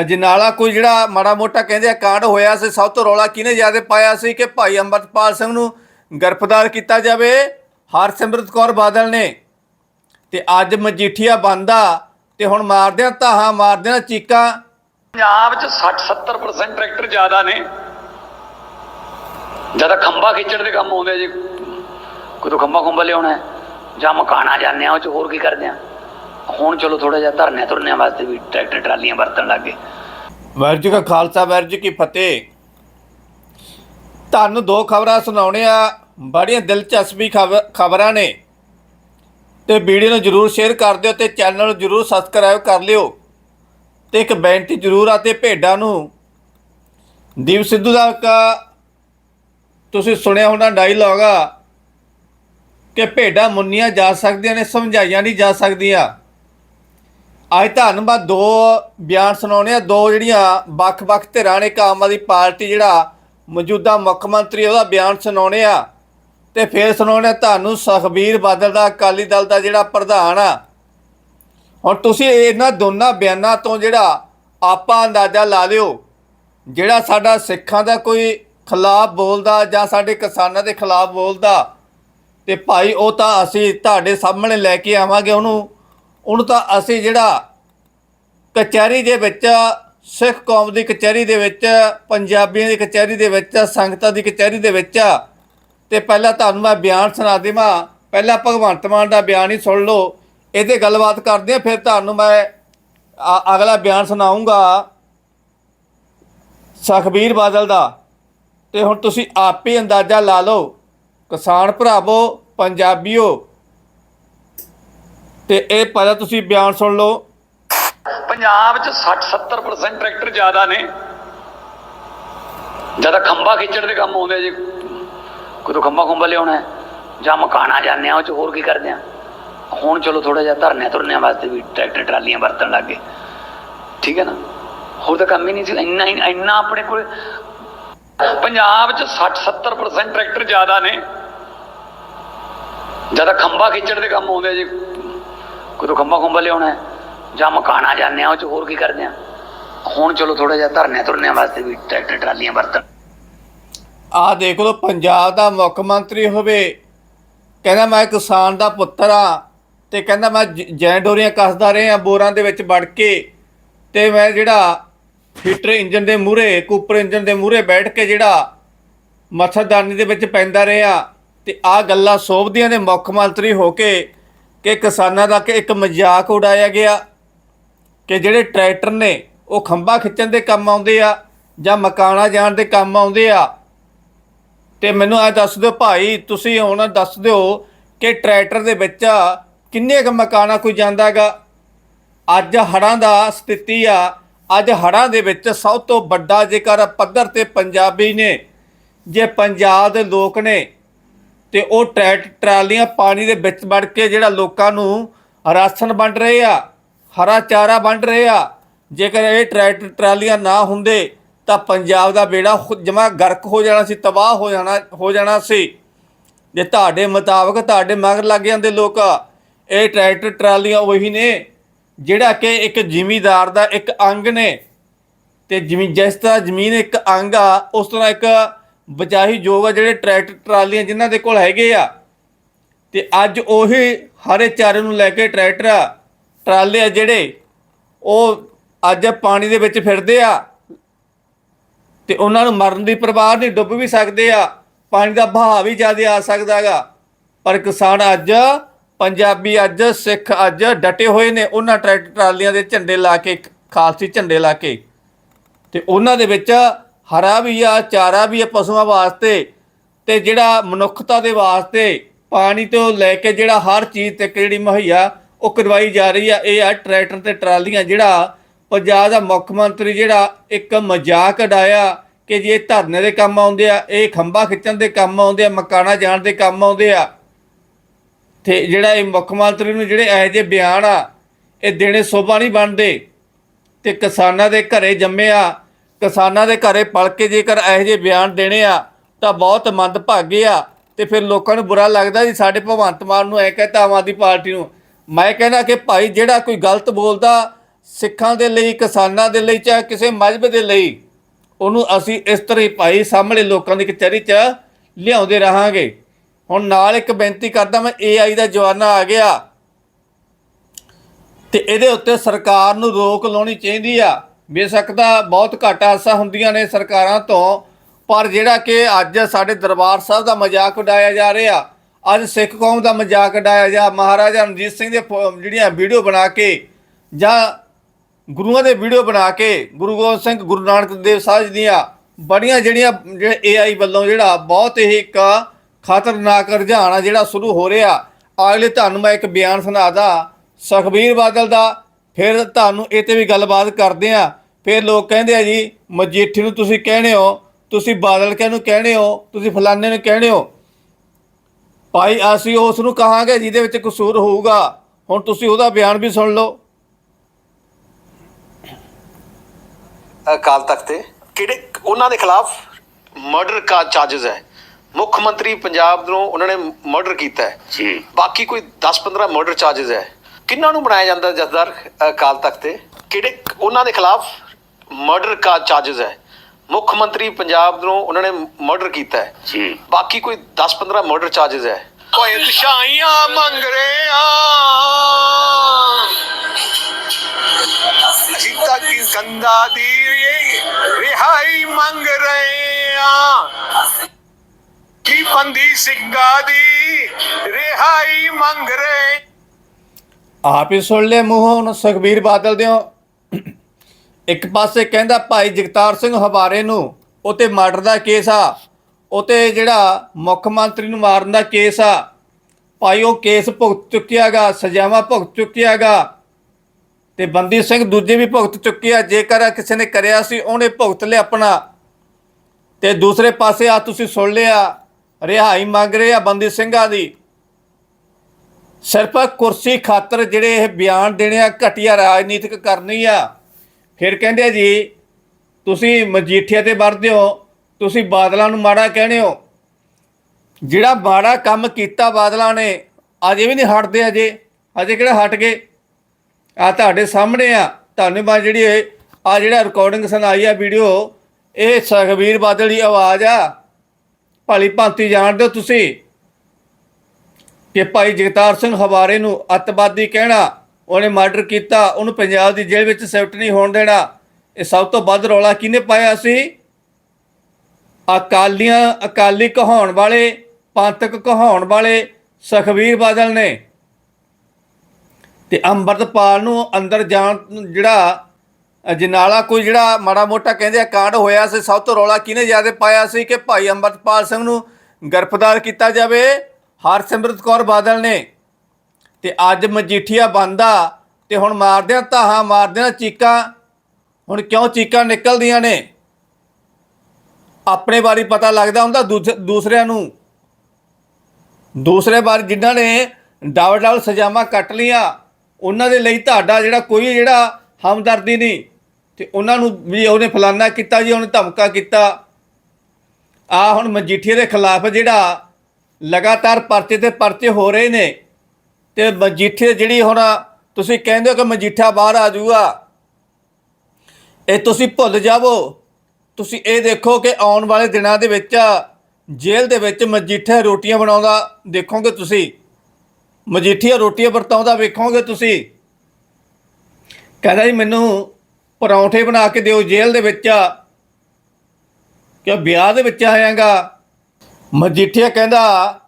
ਅਜਨਾਲਾ ਕੋਈ ਜਿਹੜਾ ਮਾੜਾ ਮੋਟਾ ਕਹਿੰਦੇ ਆ, ਕਾਂਡ ਹੋਇਆ ਸੀ, ਸਭ ਤੋਂ ਰੌਲਾ ਕਿਹਨੇ ਜ਼ਿਆਦਾ ਪਾਇਆ ਸੀ ਕਿ ਭਾਈ ਅੰਮ੍ਰਿਤਪਾਲ ਸਿੰਘ ਨੂੰ ਗ੍ਰਿਫਤਾਰ ਕੀਤਾ ਜਾਵੇ? ਹਰਸਿਮਰਤ ਕੌਰ ਬਾਦਲ ਨੇ। ਤੇ ਅੱਜ ਮਜੀਠੀਆ ਬੰਦਾ ਤੇ ਹੁਣ ਮਾਰਦਿਆਂ ਧਾਹਾਂ, ਮਾਰਦਿਆਂ ਚੀਕਾਂ। ਪੰਜਾਬ 'ਚ 60-70% ਟਰੈਕਟਰ ਜ਼ਿਆਦਾ ਨੇ। ਜ਼ਿਆਦਾ ਖੰਭਾ ਖਿੱਚਣ ਦੇ ਕੰਮ ਆਉਂਦੇ ਜੀ, ਕੋਈ ਖੰਭਾ ਖੰਭਾ ਲਿਆਉਣਾ ਜਾਂ ਮਕਾਨਾ ਜਾਂਦੇ ਆ, ਉਹ ਚ ਹੋਰ ਕੀ ਕਰਦੇ ਆ? ਹੁਣ ਚਲੋ ਥੋੜਾ ਜਿਹਾ ਧਰਨੇ ਧੁਰਨਿਆਂ ਵਾਸਤੇ ਵੀ ਟਰੈਕਟਰ, ਟਰਾਲੀਆਂ ਵਰਤਣ ਲੱਗੇ ਵਾਹਿਗੁਰੂ ਜੀ ਕਾ ਖਾਲਸਾ ਵਾਹਿਗੁਰੂ ਜੀ ਕੀ ਫਤਿਹ। ਤੁਹਾਨੂੰ ਦੋ ਖਬਰਾਂ ਸੁਣਾਉਣੇ ਆ, ਬੜੀਆਂ ਦਿਲਚਸਪੀ ਖਬਰਾਂ ਨੇ। ਤੇ ਵੀਡੀਓ ਨੂੰ ਜਰੂਰ ਸ਼ੇਅਰ ਕਰ ਦਿਓ ਤੇ ਚੈਨਲ ਨੂੰ ਜਰੂਰ ਸਬਸਕ੍ਰਾਈਬ ਕਰ ਲਿਓ। ਤੇ ਇੱਕ ਬੇਨਤੀ ਜਰੂਰ ਆ ਤੇ ਭੇਡਾਂ ਨੂੰ। ਦੀਪ ਸਿੱਧੂ ਦਾ ਇੱਕ, ਤੁਸੀਂ ਸੁਣਿਆ ਹੋਣਾ ਡਾਇਲੌਗ ਆ ਕਿ ਭੇਡਾਂ ਮੁੰਨੀਆਂ ਜਾ ਸਕਦੀਆਂ ਨੇ, ਸਮਝਾਈਆਂ ਨਹੀਂ ਜਾ ਸਕਦੀਆਂ। ਅੱਜ ਤੁਹਾਨੂੰ ਮੈਂ ਦੋ ਬਿਆਨ ਸੁਣਾਉਣੇ ਆ ਦੋ ਜਿਹੜੀਆਂ ਵੱਖ-ਵੱਖ ਧਿਰਾਂ ਨੇ ਇੱਕ ਆਮ ਆਦਮੀ ਪਾਰਟੀ ਜਿਹੜਾ ਮੌਜੂਦਾ ਮੁੱਖ ਮੰਤਰੀ ਉਹਦਾ ਬਿਆਨ ਸੁਣਾਉਣੇ ਆ ਤੇ ਫਿਰ ਸੁਣਾਉਣੇ ਆ ਤੁਹਾਨੂੰ ਸੁਖਬੀਰ ਬਾਦਲ ਦਾ, ਅਕਾਲੀ ਦਲ ਦਾ ਜਿਹੜਾ ਪ੍ਰਧਾਨ ਆ। ਹੁਣ ਤੁਸੀਂ ਇਹਨਾਂ ਦੋਨਾਂ ਬਿਆਨਾਂ ਤੋਂ ਜਿਹੜਾ ਆਪਾਂ ਅੰਦਾਜ਼ਾ ਲਾ ਲਿਓ, ਜਿਹੜਾ ਸਾਡਾ ਸਿੱਖਾਂ ਦਾ ਕੋਈ ਖਿਲਾਫ ਬੋਲਦਾ ਜਾਂ ਸਾਡੇ ਕਿਸਾਨਾਂ ਦੇ ਖਿਲਾਫ ਬੋਲਦਾ, ਤੇ ਭਾਈ ਉਹ ਤਾਂ ਅਸੀਂ ਤੁਹਾਡੇ ਸਾਹਮਣੇ ਲੈ ਕੇ ਆਵਾਂਗੇ ਉਹਨੂੰ। ਹੁਣ ਤਾਂ ਅਸੀਂ ਜਿਹੜਾ ਕਚਹਿਰੀ ਦੇ ਵਿੱਚ, ਸਿੱਖ ਕੌਮ ਦੀ ਕਚਹਿਰੀ ਦੇ ਵਿੱਚ, ਪੰਜਾਬੀਆਂ ਦੀ ਕਚਹਿਰੀ ਦੇ ਵਿੱਚ, ਸੰਗਤਾਂ ਦੀ ਕਚਹਿਰੀ ਦੇ ਵਿੱਚ, ਤੇ ਪਹਿਲਾਂ ਤੁਹਾਨੂੰ ਮੈਂ ਬਿਆਨ ਸੁਣਾ ਦੇਵਾਂ। ਪਹਿਲਾਂ ਭਗਵੰਤ ਮਾਨ ਦਾ ਬਿਆਨ ਹੀ ਸੁਣ ਲਓ। ਇਹਦੇ ਗੱਲਬਾਤ ਕਰਦੇ ਆ ਫਿਰ ਤੁਹਾਨੂੰ ਮੈਂ ਅਗਲਾ ਬਿਆਨ ਸੁਣਾਉਂਗਾ ਸੁਖਬੀਰ ਬਾਦਲ ਦਾ। ਤੇ ਹੁਣ ਤੁਸੀਂ ਆਪੇ ਅੰਦਾਜ਼ਾ ਲਾ ਲਓ। ਕਿਸਾਨ ਭਰਾਵੋ, ਪੰਜਾਬੀਓ ਤੇ ਇਹ ਪਹਿਲਾਂ ਤੁਸੀਂ ਬਿਆਨ ਸੁਣ ਲਓ। ਪੰਜਾਬ 'ਚ 60-70% ਟਰੈਕਟਰ ਜ਼ਿਆਦਾ ਨੇ। ਜ਼ਿਆਦਾ ਖੰਭਾ ਖਿੱਚਣ ਦੇ ਕੰਮ ਆਉਂਦੇ ਜੀ। ਕੋਈ ਤਾਂ ਖੰਭਾ ਖੰਭਾ ਲਿਆਉਣਾ ਹੈ, ਜਾਂ ਮਕਾਨਾ ਜਾਂਦੇ ਆ, ਉਹ ਚ ਹੋਰ ਕੀ ਕਰਦੇ ਆ। ਹੁਣ ਚਲੋ ਥੋੜਾ ਜਿਹਾ ਧਰਨੇ ਧੁਰਨਿਆਂ ਵਾਸਤੇ ਵੀ ਟਰੈਕਟਰ, ਟਰਾਲੀਆਂ ਵਰਤਣ ਲੱਗੇ ਠੀਕ ਹੈ ਨਾ? ਹੋਰ ਤਾਂ ਕੰਮ ਹੀ ਨਹੀਂ ਸੀ, ਇੰਨਾ ਇੰਨਾ ਆਪਣੇ ਕੋਲ। ਪੰਜਾਬ 'ਚ 60-70% ਟਰੈਕਟਰ ਜ਼ਿਆਦਾ ਨੇ। ਜ਼ਿਆਦਾ ਖੰਭਾ ਖਿੱਚਣ ਦੇ ਕੰਮ ਆਉਂਦੇ ਜੀ। ਕੋਈ ਤਾਂ ਖੰਭਾ ਖੰਭਾ ਲਿਆਉਣਾ ਜਾਂ ਮਕਾਨਾ ਜਾਂਦੇ ਆ ਉਹ ਚ ਹੋਰ ਕੀ ਕਰਦੇ ਆ ਹੁਣ ਚਲੋ ਥੋੜਾ ਜਿਹਾ ਧਰਨੇ ਧੁਰਨਿਆਂ ਵਾਸਤੇ ਵੀ ਟਰੈਕਟਰ ਟਰਾਲੀਆਂ ਵਰਤਣ। ਆਹ ਦੇਖ ਲਓ, ਪੰਜਾਬ ਦਾ ਮੁੱਖ ਮੰਤਰੀ ਹੋਵੇ, ਕਹਿੰਦਾ ਮੈਂ ਕਿਸਾਨ ਦਾ ਪੁੱਤਰ ਆ ਤੇ ਕਹਿੰਦਾ ਮੈਂ ਜ- ਡੋਰੀਆਂ ਕੱਸਦਾ ਰਿਹਾ ਬੋਰਾਂ ਦੇ ਵਿੱਚ ਵੜ ਕੇ, ਤੇ ਮੈਂ ਜਿਹੜਾ ਫੀਟਰ ਇੰਜਨ ਦੇ ਮੂਹਰੇ, ਕੂਪਰ ਇੰਜਨ ਦੇ ਮੂਹਰੇ ਬੈਠ ਕੇ ਜਿਹੜਾ ਮੱਛਰਦਾਨੀ ਦੇ ਵਿੱਚ ਪੈਂਦਾ ਰਿਹਾ, ਤੇ ਆਹ ਗੱਲਾਂ ਸੋਭਦੀਆਂ ਦੇ ਮੁੱਖ ਮੰਤਰੀ ਹੋ ਕੇ ਕਿ ਕਿਸਾਨਾਂ ਦਾ ਕਿ ਇੱਕ ਮਜ਼ਾਕ ਉਡਾਇਆ ਗਿਆ ਕਿ ਜਿਹੜੇ ਟਰੈਕਟਰ ਨੇ ਉਹ ਖੰਭਾ ਖਿੱਚਣ ਦੇ ਕੰਮ ਆਉਂਦੇ ਆ ਜਾਂ ਮਕਾਨਾ ਜਾਣ ਦੇ ਕੰਮ ਆਉਂਦੇ ਆ। ਤੇ ਮੈਨੂੰ ਆ ਦੱਸ ਦਿਓ ਭਾਈ, ਤੁਸੀਂ ਹੁਣ ਦੱਸ ਦਿਓ ਕਿ ਟਰੈਕਟਰ ਦੇ ਵਿੱਚ ਕਿੰਨੇ ਕੁ ਮਕਾਨਾ ਕੋਈ ਜਾਂਦਾਗਾ ਅੱਜ ਹੜਾਂ ਦਾ ਸਥਿਤੀ ਆ। ਅੱਜ ਹੜਾਂ ਦੇ ਵਿੱਚ ਸਭ ਤੋਂ ਵੱਡਾ ਜੇਕਰ ਪੱਧਰ ਤੇ ਪੰਜਾਬੀ ਨੇ, ਜੇ ਪੰਜਾਬ ਦੇ ਲੋਕ ਨੇ ਤੇ ਉਹ ਟਰੈਕ ਟਰਾਲੀਆਂ ਪਾਣੀ ਦੇ ਵਿੱਚ ਵੜ ਕੇ ਜਿਹੜਾ ਲੋਕਾਂ ਨੂੰ ਰਾਸ਼ਨ ਵੰਡ ਰਹੇ ਆ, ਹਰਾ ਚਾਰਾ ਵੰਡ ਰਹੇ ਆ, ਜੇਕਰ ਇਹ ਟਰੈਕਟਰ ਟਰਾਲੀਆਂ ਨਾ ਹੁੰਦੇ ਤਾਂ ਪੰਜਾਬ ਦਾ ਬੇੜਾ ਜਮਾ ਗਰਕ ਹੋ ਜਾਣਾ ਸੀ, ਤਬਾਹ ਹੋ ਜਾਣਾ ਹੋ ਜਾਣਾ ਸੀ। ਜੇ ਤੁਹਾਡੇ ਮੁਤਾਬਕ ਤੁਹਾਡੇ ਮਗਰ ਲੱਗ ਜਾਂਦੇ ਲੋਕ, ਇਹ ਟਰੈਕਟਰ ਟਰਾਲੀਆਂ ਉਹੀ ਨੇ ਜਿਹੜਾ ਕਿ ਇੱਕ ਜ਼ਿਮੀਦਾਰ ਦਾ ਇੱਕ ਅੰਗ ਨੇ। ਤੇ ਜ਼ਮੀਨ ਜਿਸ ਤਰ੍ਹਾਂ ਜ਼ਮੀਨ ਇੱਕ ਅੰਗ ਆ, ਉਸ ਤਰ੍ਹਾਂ ਇੱਕ ਬਚਾਹੀ ਯੋਗ ਆ ਜਿਹੜੇ ਟਰੈਕਟਰ ਟਰਾਲੀਆਂ ਜਿਨ੍ਹਾਂ ਦੇ ਕੋਲ ਹੈਗੇ ਆ। ਤੇ ਅੱਜ ਉਹੀ ਹਰੇ ਚਾਰੇ ਨੂੰ ਲੈ ਕੇ ਟਰੈਕਟਰ ਟਰਾਲੇ ਆ ਜਿਹੜੇ ਉਹ ਅੱਜ ਪਾਣੀ ਦੇ ਵਿੱਚ ਫਿਰਦੇ ਆ। ਤੇ ਉਹਨਾਂ ਨੂੰ ਮਰਨ ਦੀ ਪਰਵਾਹ ਨਹੀਂ, ਡੁੱਬ ਵੀ ਸਕਦੇ ਆ। ਪਾਣੀ ਦਾ ਵਹਾਅ ਵੀ ਜ਼ਿਆਦਾ ਆ ਸਕਦਾਗਾ ਪਰ ਕਿਸਾਨ ਅੱਜ, ਪੰਜਾਬੀ ਅੱਜ, ਸਿੱਖ ਅੱਜ ਡਟੇ ਹੋਏ ਨੇ ਉਹਨਾਂ ਟਰੈਕਟਰ ਟਰਾਲੀਆਂ ਦੇ ਝੰਡੇ ਲਾ ਕੇ ਖਾਲਸੀ ਝੰਡੇ ਲਾ ਕੇ। ਤੇ ਉਹਨਾਂ ਦੇ ਵਿੱਚ ਹਰਾ ਵੀ ਆ, ਚਾਰਾ ਵੀ ਆ ਪਸ਼ੂਆਂ ਵਾਸਤੇ ਤੇ ਜਿਹੜਾ ਮਨੁੱਖਤਾ ਦੇ ਵਾਸਤੇ ਪਾਣੀ ਤੋਂ ਲੈ ਕੇ ਜਿਹੜਾ ਹਰ ਚੀਜ਼ ਤੇ ਜਿਹੜੀ ਮੁਹੱਈਆ ਉਹ ਕਰਵਾਈ ਜਾ ਰਹੀ ਆ, ਇਹ ਆ ਟਰੈਕਟਰ ਤੇ ਟਰਾਲੀਆਂ ਜਿਹੜਾ ਪੰਜਾਬ ਦਾ ਮੁੱਖ ਮੰਤਰੀ ਜਿਹੜਾ ਇੱਕ ਮਜ਼ਾਕ ਉਡਾਇਆ ਕਿ ਜੇ ਇਹ ਧਰਨੇ ਦੇ ਕੰਮ ਆਉਂਦੇ ਆ, ਇਹ ਖੰਭਾ ਖਿੱਚਣ ਦੇ ਕੰਮ ਆਉਂਦੇ ਆ, ਮਕਾਨਾ ਜਾਣ ਦੇ ਕੰਮ ਆਉਂਦੇ ਆ, ਤੇ ਜਿਹੜਾ ਇਹ ਮੁੱਖ ਮੰਤਰੀ ਨੂੰ ਜਿਹੜੇ ਇਹੋ ਜਿਹੇ ਬਿਆਨ ਆ, ਇਹ ਦੇਣੇ ਸੋਭਾ ਨਹੀਂ ਬਣਦੇ ਤੇ ਕਿਸਾਨਾਂ ਦੇ ਘਰੇ ਜੰਮਿਆ ਕਿਸਾਨਾਂ ਦੇ ਘਰੇ ਪਲ ਕੇ ਜੇਕਰ ਇਹੋ ਜਿਹੇ ਬਿਆਨ ਦੇਣੇ ਆ, ਤਾਂ ਬਹੁਤ ਮੰਦਭਾਗੇ ਆ ਤੇ ਫਿਰ ਲੋਕਾਂ ਨੂੰ ਬੁਰਾ ਲੱਗਦਾ ਜੀ, ਸਾਡੇ ਭਗਵੰਤ ਮਾਨ ਨੂੰ ਐ ਕਹਤਾ ਆਮ ਆਦਮੀ ਪਾਰਟੀ ਨੂੰ। ਮੈਂ ਕਹਿੰਦਾ ਕਿ ਭਾਈ ਜਿਹੜਾ ਕੋਈ ਗਲਤ ਬੋਲਦਾ, ਸਿੱਖਾਂ ਦੇ ਲਈ, ਕਿਸਾਨਾਂ ਦੇ ਲਈ ਚਾਹੇ ਕਿਸੇ ਮਜਬ ਦੇ ਲਈ, ਉਹਨੂੰ ਅਸੀਂ ਇਸ ਤਰ੍ਹਾਂ ਹੀ ਭਾਈ ਸਾਹਮਣੇ ਲੋਕਾਂ ਦੀ ਕਚਹਿਰੀ 'ਚ ਲਿਆਉਂਦੇ ਰਹਾਂਗੇ। ਹੁਣ ਨਾਲ ਇੱਕ ਬੇਨਤੀ ਕਰਦਾ, ਮੈਂ AI ਦਾ ਜਵਾਨਾ ਆ ਗਿਆ। ਤੇ ਇਹਦੇ ਉੱਤੇ ਸਰਕਾਰ ਨੂੰ ਰੋਕ ਲਾਉਣੀ ਚਾਹੀਦੀ ਆ। ਬੇਸ਼ੱਕ ਤਾਂ ਬਹੁਤ ਘੱਟ ਆਸਾਂ ਹੁੰਦੀਆਂ ਨੇ ਸਰਕਾਰਾਂ ਤੋਂ, ਪਰ ਜਿਹੜਾ ਕਿ ਅੱਜ ਸਾਡੇ ਦਰਬਾਰ ਸਾਹਿਬ ਦਾ ਮਜ਼ਾਕ ਉਡਾਇਆ ਜਾ ਰਿਹਾ, ਅੱਜ ਸਿੱਖ ਕੌਮ ਦਾ ਮਜ਼ਾਕ ਉਡਾਇਆ ਜਾ, ਮਹਾਰਾਜਾ ਰਣਜੀਤ ਸਿੰਘ ਦੇ ਫੋ- ਜਿਹੜੀਆਂ ਵੀਡੀਓ ਬਣਾ ਕੇ ਜਾਂ ਗੁਰੂਆਂ ਦੇ ਵੀਡੀਓ ਬਣਾ ਕੇ ਗੁਰੂ ਗੋਬਿੰਦ ਸਿੰਘ, ਗੁਰੂ ਨਾਨਕ ਦੇਵ ਸਾਹਿਬ ਜੀ ਦੀਆਂ ਬੜੀਆਂ ਜਿਹੜੀਆਂ ਜਿਹੜੇ AI ਵੱਲੋਂ ਜਿਹੜਾ ਬਹੁਤ ਹੀ ਇੱਕ ਖਤਰਨਾਕ ਰੁਝਾਨ ਆ ਜਿਹੜਾ ਸ਼ੁਰੂ ਹੋ ਰਿਹਾ। ਅਗਲੇ ਤੁਹਾਨੂੰ ਮੈਂ ਇੱਕ ਬਿਆਨ ਸੁਣਾਦਾ, ਸੁਖਬੀਰ ਬਾਦਲ ਦਾ ਫਿਰ ਤੁਹਾਨੂੰ ਇਹ ਤੇ ਵੀ ਗੱਲਬਾਤ ਕਰਦੇ ਆ ਫਿਰ ਲੋਕ ਕਹਿੰਦੇ ਆ ਜੀ ਮਜੀਠੀ ਨੂੰ ਤੁਸੀਂ ਕਹਿੰਦੇ ਹੋ ਤੁਸੀਂ ਬਾਦਲ ਕਹਿ ਨੂੰ ਕਹਿੰਦੇ ਹੋ ਤੁਸੀਂ ਫਲਾਣੇ ਨੂੰ ਕਹਿੰਦੇ ਹੋ। ਭਾਈ ਅਸੀਂ ਉਸ ਨੂੰ ਕਹਾਂਗੇ ਜਿਹਦੇ ਵਿੱਚ ਕਸੂਰ ਹੋਊਗਾ। ਹੁਣ ਤੁਸੀਂ ਉਹਦਾ ਬਿਆਨ ਵੀ ਸੁਣ ਲਓ। ਅਕਾਲ ਤਖ਼ਤ ਤੇ। ਕਿਹੜੇ ਉਹਨਾਂ ਦੇ ਖਿਲਾਫ ਮਰਡਰ ਕਾ ਚਾਰजेस ਹੈ। ਮੁੱਖ ਮੰਤਰੀ ਪੰਜਾਬ ਨੂੰ ਉਹਨਾਂ ਨੇ ਮਰਡਰ ਕੀਤਾ ਹੈ। ਜੀ। ਬਾਕੀ ਕੋਈ 10 15 ਮਰਡਰ ਚਾਰजेस ਹੈ। ਕਿੰਨਾਂ ਨੂੰ ਬਣਾਇਆ ਜਾਂਦਾ ਜਸਦਾਰ ਅਕਾਲ ਤਖਤ ਤੇ? ਕਿਹੜੇ ਉਹਨਾਂ ਦੇ ਖਿਲਾਫ ਮਰਡਰ ਕਾ ਚਾਰजेस ਹੈ? ਮੁੱਖ ਮੰਤਰੀ ਪੰਜਾਬ ਨੂੰ ਉਹਨਾਂ ਨੇ ਮਰਡਰ ਕੀਤਾ ਹੈ। ਜੀ। ਬਾਕੀ ਕੋਈ 10-15 ਮਰਡਰ ਚਾਰजेस ਹੈ? ਕੋਈ ਦਿਸ਼ਾਈਆਂ ਮੰਗ ਰਹੇ ਆ। ਜਿੱਤਾ ਕੀ ਗੰਦਾ ਦੀ ਰਿਹਾਈ ਮੰਗ ਰਹੇ ਆ। ਕੀ ਬੰਦੀ ਸਿੰਘਾਂ ਦੀ ਰਿਹਾਈ ਮੰਗ ਰਹੇ ਆਪ ਹੀ ਸੁਣ ਲਿਆ ਮੂੰਹੋਂ ਹੁਣ ਸੁਖਬੀਰ ਬਾਦਲ ਦਿਓ। ਇੱਕ ਪਾਸੇ ਕਹਿੰਦਾ ਭਾਈ ਜਗਤਾਰ ਸਿੰਘ ਹਵਾਰੇ ਨੂੰ ਉਤੇ ਮਰਡਰ ਦਾ ਕੇਸ ਆ। ਉਤੇ ਜਿਹੜਾ ਮੁੱਖ ਮੰਤਰੀ ਨੂੰ ਮਾਰਨ ਦਾ ਕੇਸ ਆ। ਭਾਈ ਉਹ ਕੇਸ ਭੁਗਤ ਚੁੱਕਿਆਗਾ ਸਜ਼ਾਵਾਂ ਭੁਗਤ ਚੁੱਕਿਆਗਾ ਤੇ ਬੰਦੀ ਸਿੰਘ ਦੂਜੇ ਵੀ ਭੁਗਤ ਚੁੱਕਿਆ ਜੇਕਰ ਕਿਸੇ ਨੇ ਕਰਿਆ ਸੀ, ਉਹਨੇ ਭੁਗਤ ਲਿਆ ਆਪਣਾ। ਤੇ ਦੂਸਰੇ ਪਾਸੇ ਆ, ਤੁਸੀਂ ਸੁਣ ਲਿਆ, ਰਿਹਾਈ ਮੰਗ ਰਹੇ ਆ ਬੰਦੀ ਸਿੰਘਾਂ ਦੀ। ਸਿਰਫ ਕੁਰਸੀ ਖਾਤਰ ਜਿਹੜੇ ਇਹ ਬਿਆਨ ਦੇਣੇ ਆ, ਘਟੀਆ ਰਾਜਨੀਤਿਕ ਕਰਨੀ ਆ। ਫਿਰ ਕਹਿੰਦੇ ਆ ਜੀ, ਤੁਸੀਂ ਮਜੀਠੀਆ ਤੇ ਵਰਦੇ ਹੋ, ਤੁਸੀਂ ਬਾਦਲਾਂ ਨੂੰ ਮਾੜਾ ਕਹਿੰਦੇ ਹੋ। ਜਿਹੜਾ ਮਾੜਾ ਕੰਮ ਕੀਤਾ ਬਾਦਲਾਂ ਨੇ, ਅਜੇ ਵੀ ਨਹੀਂ ਹਟਦੇ ਅਜੇ। ਅਜੇ ਕਿਹੜਾ ਹਟ ਗਏ? ਆ ਤੁਹਾਡੇ ਸਾਹਮਣੇ ਆ। ਧੰਨਵਾਦ ਜਿਹੜੀ ਆ ਜਿਹੜਾ ਰਿਕਾਰਡਿੰਗ ਸੁਣਾਈ ਆ ਵੀਡੀਓ ਇਹ ਸੁਖਬੀਰ ਬਾਦਲ ਦੀ ਆਵਾਜ਼ ਆ। ਭਲੀ ਭਾਂਤੀ ਜਾਣਦੇ ਹੋ ਤੁਸੀਂ। ਕਿ ਭਾਈ ਜਗਤਾਰ ਸਿੰਘ ਹਵਾਰੇ ਨੂੰ ਅੱਤਵਾਦੀ ਕਹਿਣਾ, ਉਹਨੇ ਮਰਡਰ ਕੀਤਾ, ਉਹਨੂੰ ਪੰਜਾਬ ਦੀ ਜੇਲ੍ਹ ਵਿੱਚ ਸਿਫਟ ਨਹੀਂ ਹੋਣ ਦੇਣਾ, ਇਹ ਸਭ ਤੋਂ ਵੱਧ ਰੌਲਾ ਕਿਹਨੇ ਪਾਇਆ ਸੀ? ਅਕਾਲੀਆਂ, ਅਕਾਲੀ ਕਹਾਉਣ ਵਾਲੇ, ਪੰਥਕ ਕਹਾਉਣ ਵਾਲੇ ਸੁਖਬੀਰ ਬਾਦਲ ਨੇ। ਤੇ ਅੰਮ੍ਰਿਤਪਾਲ ਨੂੰ ਅੰਦਰ ਜਾਣ ਜਿਹੜਾ, ਜਨਾਲਾ ਕੋਈ ਜਿਹੜਾ ਮਾੜਾ ਮੋਟਾ ਕਹਿੰਦੇ ਆ, ਕਾਂਡ ਹੋਇਆ ਸੀ, ਸਭ ਤੋਂ ਰੌਲਾ ਕਿਹਨੇ ਜ਼ਿਆਦਾ ਪਾਇਆ ਸੀ ਕਿ ਭਾਈ ਅੰਮ੍ਰਿਤਪਾਲ ਸਿੰਘ ਨੂੰ ਗ੍ਰਿਫਤਾਰ ਕੀਤਾ ਜਾਵੇ? ਹਰਸਿਮਰਤ ਕੌਰ ਬਾਦਲ ਨੇ ਤੇ ਅੱਜ ਮਜੀਠੀਆ ਬੰਦਾ ਤੇ ਹੁਣ ਮਾਰਦਿਆਂ ਧਾਹਾਂ, ਮਾਰਦਿਆਂ ਚੀਕਾਂ, ਹੁਣ ਕਿਉਂ ਚੀਕਾਂ ਨਿਕਲਦੀਆਂ ਨੇ? ਆਪਣੇ ਬਾਰੇ ਪਤਾ ਲੱਗਦਾ ਹੁੰਦਾ ਦੂਜ- ਦੂਸਰਿਆਂ ਨੂੰ। ਦੂਸਰੇ ਬਾਰੇ ਜਿਨ੍ਹਾਂ ਨੇ ਡਬਲ ਡਬਲ ਸਜ਼ਾਵਾਂ ਕੱਟ ਲੀਆਂ ਉਹਨਾਂ ਦੇ ਲਈ ਤੁਹਾਡਾ ਜਿਹੜਾ ਕੋਈ ਜਿਹੜਾ ਹਮਦਰਦੀ ਨਹੀਂ, ਤੇ ਉਹਨਾਂ ਨੂੰ ਵੀ ਉਹਨੇ ਫਲਾਨਾ ਕੀਤਾ ਜੀ, ਉਹਨੇ ਧਮਕਾ ਕੀਤਾ। ਆ ਹੁਣ ਮਜੀਠੀਏ ਦੇ ਖਿਲਾਫ ਜਿਹੜਾ ਲਗਾਤਾਰ ਪਰਚੇ ਤੇ ਪਰਚੇ ਹੋ ਰਹੇ ਨੇ। ਤੇ ਮਜੀਠੇ ਜਿਹੜੀ ਹੁਣ ਤੁਸੀਂ ਕਹਿੰਦੇ ਹੋ ਕਿ ਮਜੀਠਾ ਬਾਹਰ ਆ ਜਾਊਗਾ। ਇਹ ਤੁਸੀਂ ਭੁੱਲ ਜਾਵੋ। ਤੁਸੀਂ ਇਹ ਦੇਖੋ ਕਿ ਆਉਣ ਵਾਲੇ ਦਿਨਾਂ ਦੇ ਵਿੱਚ ਜੇਲ੍ਹ ਦੇ ਵਿੱਚ ਮਜੀਠਾ ਰੋਟੀਆਂ ਬਣਾਉਂਦਾ ਦੇਖੋਗੇ ਤੁਸੀਂ। ਮਜੀਠੀਆ ਰੋਟੀਆਂ ਵਰਤਾਉਂਦਾ ਵੇਖੋਗੇ ਤੁਸੀਂ। ਕਹਿੰਦਾ ਜੀ, ਮੈਨੂੰ ਪਰੌਂਠੇ ਬਣਾ ਕੇ ਦਿਓ ਜੇਲ੍ਹ ਦੇ ਵਿੱਚ ਕਿ ਵਿਆਹ ਦੇ ਵਿੱਚ ਆਇਆਗਾ? ਮਜੀਠੀਆ ਕਹਿੰਦਾ,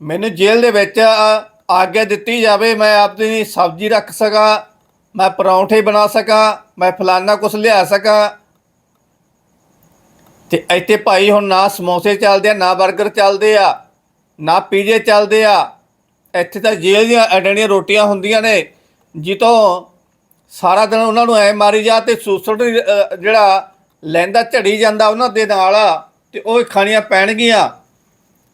ਮੈਨੂੰ ਜੇਲ੍ਹ ਦੇ ਵਿੱਚ ਆਗਿਆ ਦਿੱਤੀ ਜਾਵੇ, ਮੈਂ ਆਪਣੀ ਸਬਜ਼ੀ ਰੱਖ ਸਕਾਂ, ਮੈਂ ਪਰੌਂਠੇ ਬਣਾ ਸਕਾਂ, ਮੈਂ ਫਲਾਨਾ ਕੁਝ ਲਿਆ ਸਕਾਂ। ਤੇ ਇੱਥੇ ਭਾਈ ਹੁਣ ਨਾ ਸਮੋਸੇ ਚੱਲਦੇ ਆ, ਨਾ 버ਗਰ ਚੱਲਦੇ ਆ, ਨਾ ਪੀਜ਼ੇ ਚੱਲਦੇ ਆ। ਇੱਥੇ ਤਾਂ ਜੇਲ੍ਹ ਦੀਆਂ ਐਡਣੀਆਂ ਰੋਟੀਆਂ ਹੁੰਦੀਆਂ ਨੇ ਜਿੱਤੋਂ ਸਾਰਾ ਦਿਨ ਉਹਨਾਂ ਨੂੰ ਐ ਮਾਰੀ ਜਾ ਤੇ ਸੂਸੜ ਜਿਹੜਾ ਲੈਂਦਾ ਝੜੀ ਜਾਂਦਾ ਉਹਨਾਂ ਦੇ ਨਾਲ ਤੇ ਉਹ ਖਾਣੀਆਂ ਪੈਣਗੀਆਂ।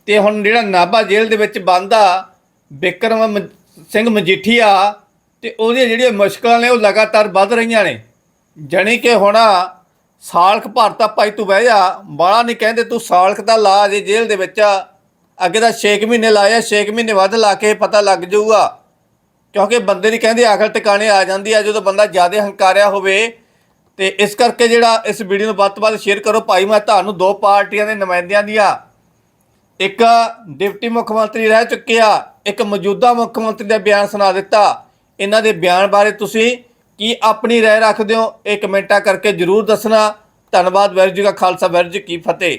ਤੇ ਹੁਣ ਜਿਹੜਾ ਨਾਭਾ ਜੇਲ੍ਹ ਦੇ ਵਿੱਚ ਬੰਦ ਆ ਬਿਕਰਮ ਮ- ਸਿੰਘ ਮਜੀਠੀਆ ਤੇ ਉਹਦੀਆਂ ਜਿਹੜੀਆਂ ਮੁਸ਼ਕਲਾਂ ਨੇ ਉਹ ਲਗਾਤਾਰ ਵੱਧ ਰਹੀਆਂ ਨੇ। ਜਣੀ ਕਿ ਹੁਣ ਸਾਲਖ ਭਰਤਾ ਭਾਈ ਤੂੰ ਬਹਿ ਜਾ ਬਾਲਾ ਨਹੀਂ ਕਹਿੰਦੇ ਤੂੰ ਸਾਲਖ ਦਾ ਲਾ ਜੇ ਜੇਲ੍ਹ ਦੇ ਵਿੱਚ। ਅੱਗੇ ਤਾਂ 6 ਮਹੀਨੇ ਲਾਇਆ 6 ਮਹੀਨੇ ਵੱਧ ਲਾ ਕੇ ਪਤਾ ਲੱਗ ਜਾਊਗਾ। ਕਿਉਂਕਿ ਬੰਦੇ ਦੀ ਕਹਿੰਦੇ ਆਖਰ ਟਿਕਾਣੇ ਆ ਜਾਂਦੀ ਆ, ਜਦੋਂ ਬੰਦਾ ਜ਼ਿਆਦਾ ਹੰਕਾਰਿਆ ਹੋਵੇ ਤੇ ਇਸ ਕਰਕੇ ਜਿਹੜਾ ਇਸ ਵੀਡੀਓ ਨੂੰ ਵੱਧ ਤੋਂ ਵੱਧ ਸ਼ੇਅਰ ਕਰੋ। ਭਾਈ, ਮੈਂ ਤੁਹਾਨੂੰ ਦੋ ਪਾਰਟੀਆਂ ਦੇ ਨੁਮਾਇੰਦਿਆਂ ਦੀਆਂ, ਇੱਕ ਡਿਪਟੀ ਮੁੱਖ ਮੰਤਰੀ ਰਹਿ ਚੁੱਕੇ ਆ, ਇੱਕ ਮੌਜੂਦਾ ਮੁੱਖ ਮੰਤਰੀ ਦਾ ਬਿਆਨ ਸੁਣਾ ਦਿੱਤਾ। ਇਹਨਾਂ ਦੇ ਬਿਆਨ ਬਾਰੇ ਤੁਸੀਂ ਕੀ ਆਪਣੀ ਰਾਏ ਰੱਖਦੇ ਹੋ, ਇਹ ਕਮੈਂਟਾਂ ਕਰਕੇ ਜਰੂਰ ਦੱਸਣਾ। ਧੰਨਵਾਦ ਵੈਰ ਜੀ ਕਾ ਖਾਲਸਾ ਵੈਰ ਜੀ ਕੀ ਫਤਿਹ।